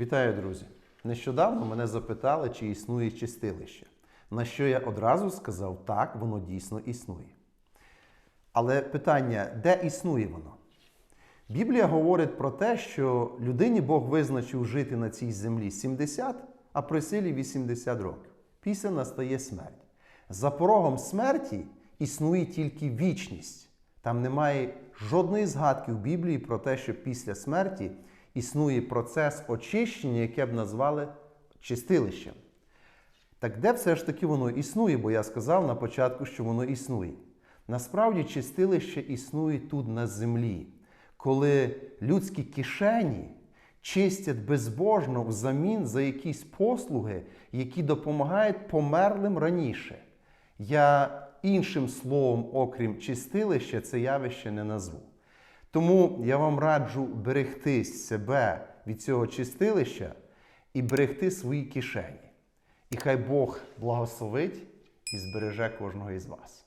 Вітаю, друзі! Нещодавно мене запитали, чи існує чистилище. На що я одразу сказав, так, воно дійсно існує. Але питання, де існує воно? Біблія говорить про те, що людині Бог визначив жити на цій землі 70, а при силі 80 років. Після настає смерть. За порогом смерті існує тільки вічність. Там немає жодної згадки в Біблії про те, що після смерті існує процес очищення, яке б назвали чистилищем. Так де все ж таки воно існує? Бо я сказав на початку, що воно існує. Насправді, чистилище існує тут на землі, коли людські кишені чистять безбожно взамін за якісь послуги, які допомагають померлим раніше. Я іншим словом, окрім чистилища, це явище не назву. Тому я вам раджу берегти себе від цього чистилища і берегти свої кишені. І хай Бог благословить і збереже кожного із вас.